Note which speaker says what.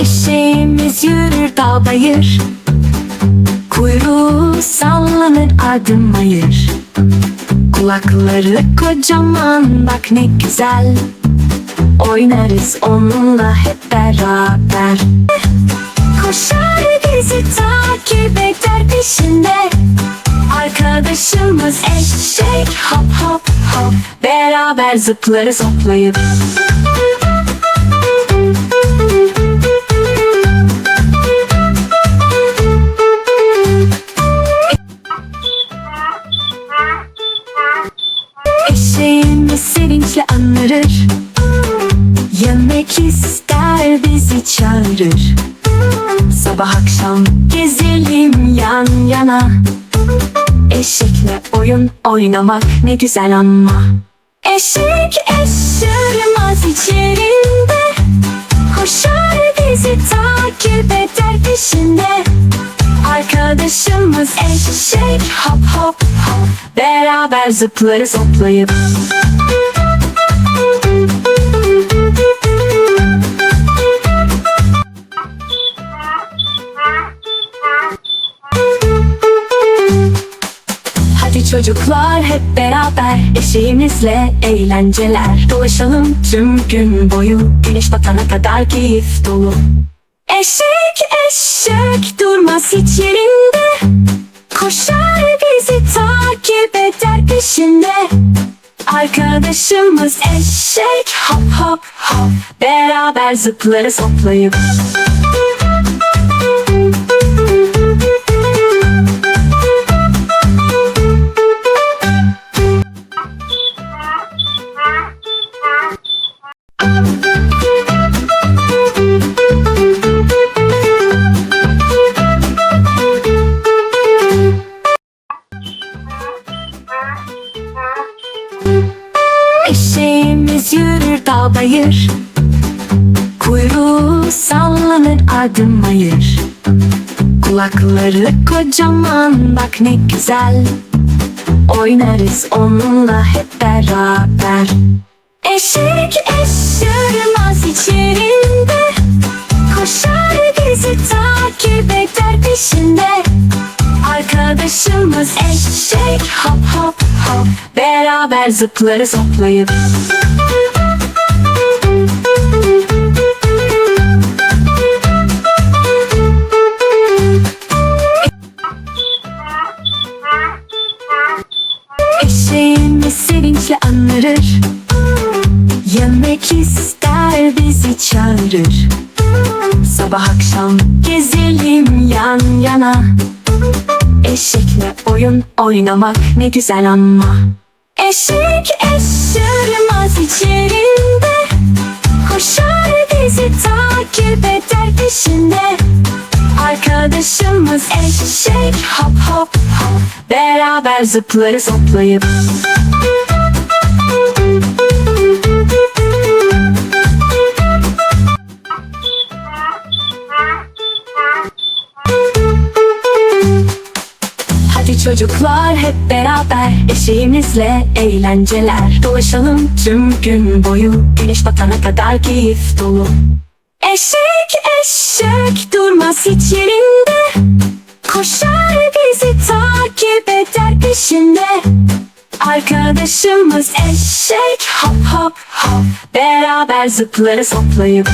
Speaker 1: Eşeğimiz yürür dağ bayır. Kuyruğu sallanır adım ayır. Kulakları kocaman bak ne güzel. Oynarız onunla hep beraber Koşar bizi takip eder peşinde. Arkadaşımız eşek hop hop hop. Beraber zıplarız hoplayıp. Eşeğimiz sevinçle anırır. Yemek ister bizi çağırır Sabah akşam gezelim yan yana. Eşekle oyun oynamak ne güzel ama. Eşek eşırmaz içerinde. Koşar bizi takip eder peşinde. Arkadaşımız eşek hop hop hop. Beraber zıplarız hoplayıp çocuklar hep beraber eşeğimizle eğlenceler. Dolaşalım tüm gün boyu güneş batana kadar keyif dolu. Eşek eşek durmaz hiç yerinde. Koşar bizi takip eder peşinde. Arkadaşımız eşek hop hop hop. Beraber zıplarız hoplayıp Eşeğimiz yürür dağ bayır Kuyruğu sallanır adım ayır. Kulakları kocaman bak ne güzel. Oynarız onunla hep beraber. Eşek eşırmaz içerinde. Koşar bizi takip eder peşinde. Arkadaşımız eşek hop hop hop. Beraber zıplarız hoplayıp anırır Yemek ister bizi çağırır. Sabah akşam gezelim yan yana. Eşekle oyun oynamak ne güzel ama. Eşek eşırmaz içerinde. Koşar bizi takip eder peşinde. Arkadaşımız eşek hop hop hop. Beraber zıplarız hoplayıp çocuklar hep beraber eşeğimizle eğlenceler. Dolaşalım tüm gün boyu güneş batana kadar keyif dolu. Eşek eşek durmaz hiç yerinde. Koşar bizi takip eder peşinde. Arkadaşımız eşek hop hop hop. Beraber zıplarız hoplayıp